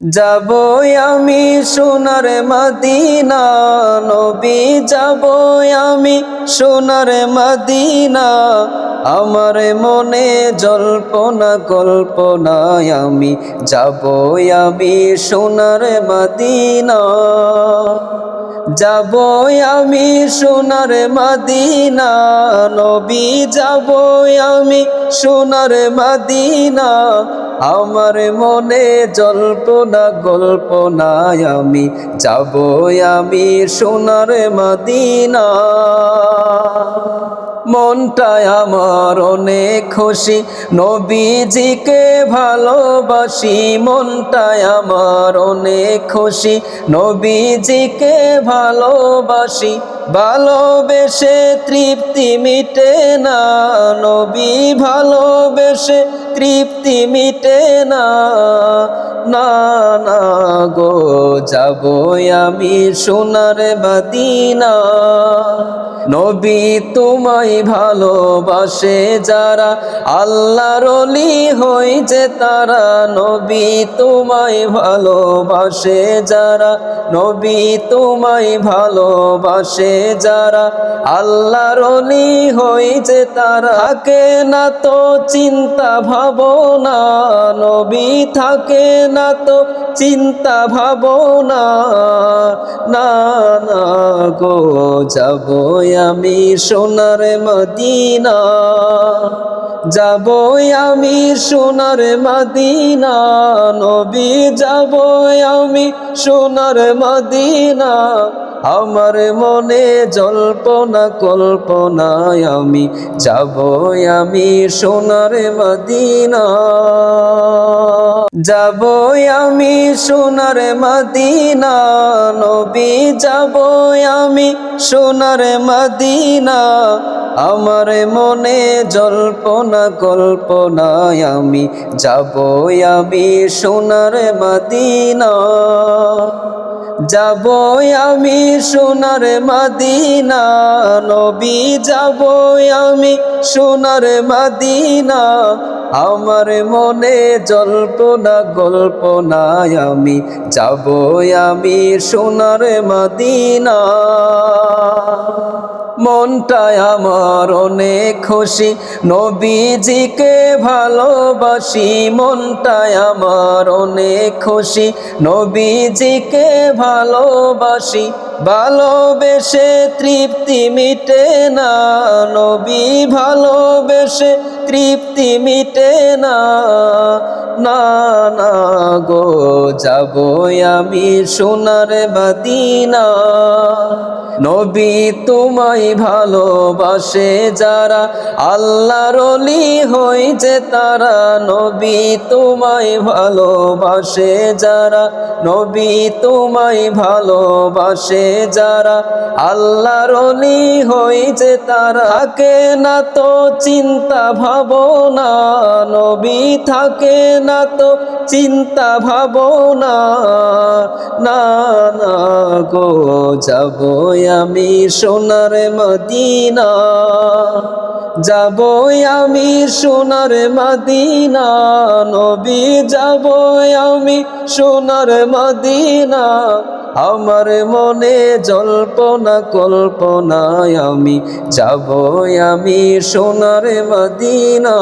যাব আমি সোনার মদিনা, নবী যাব আমি সোনার মদিনা। আমার মনে জল্পনা, কল্পনায় আমি যাব আমি সোনার মদিনা। যাব আমি সোনার মাদিনা, নবী যাব আমি সোনার মাদিনা। আমার মনে জল্পনা গল্পনায় আমি যাব আমি সোনার মদিনা। মনটায় আমার অনেক খুশি। নবীজিকে ভালোবাসি, মনটায় আমার অনেক খুশি। নবীজিকে ভালোবাসি, ভালোবেসে তৃপ্তি মিটে না। নবী ভালোবেসে তৃপ্তি মিটে না। না না গো, যাব আমি সোনার বাদিনা নবী তোমায় ভালোবাসে যারা, আল্লাহর অলি হই যে তারা। নবী তোমায় ভালোবাসে যারা, নবী তোমায় ভালোবাসে যারা, আল্লাহর অলি হই যে তারা। থাকে না তো চিন্তা ভাবনা, নবী থাকে না তো চিন্তা ভাবনা। না না গো, যাব আমি সোনার মদিনা যাব আমি সোনার মদিনা, নবী যাব আমি সোনার মদিনা। আমার মনে জল্পনা, কল্পনায় আমি যাব আমি সোনার মদিনা। যাব আমি সোনার মদিনা, নবী যাব আমি সোনার মদিনা। আমার মনে জল্পনা, কল্পনায় আমি যাব আমি সোনার মদিনা। যাব আমি সোনার মাদিনা, নবী যাব আমি সোনার মাদিনা। আমার মনে জল্পনা গল্পনায় আমি যাব আমি সোনার মদিনা। মনটায় আমার অনেক খুশি। নবীজিকে ভালোবাসি মনটায় আমার অনেক খুশি। নবীজিকে ভালোবাসি, ভালোবেসে তৃপ্তি মিটে না। নবী ভালোবেসে তৃপ্তি মিটে না। না না গো, যাব আমি সোনার বাদিনা। নবী তোমায় ভালোবাসে যারা, আল্লাহর হই যে তারা। নবী তোমায় ভালোবাসে যারা, নবী তোমায় ভালোবাসে যারা, আল্লাহর হই যে তারা। থাকে না তো চিন্তা ভাবনা, নবী থাকে না তো চিন্তা ভাবনা, না না গো যাব আমি সোনার মদিনা। যাব আমি সোনার মদিনা, নবী যাব আমি সোনার মদিনা। আমার মনে জল্পনা, কল্পনায় আমি যাব আমি সোনার মদিনা।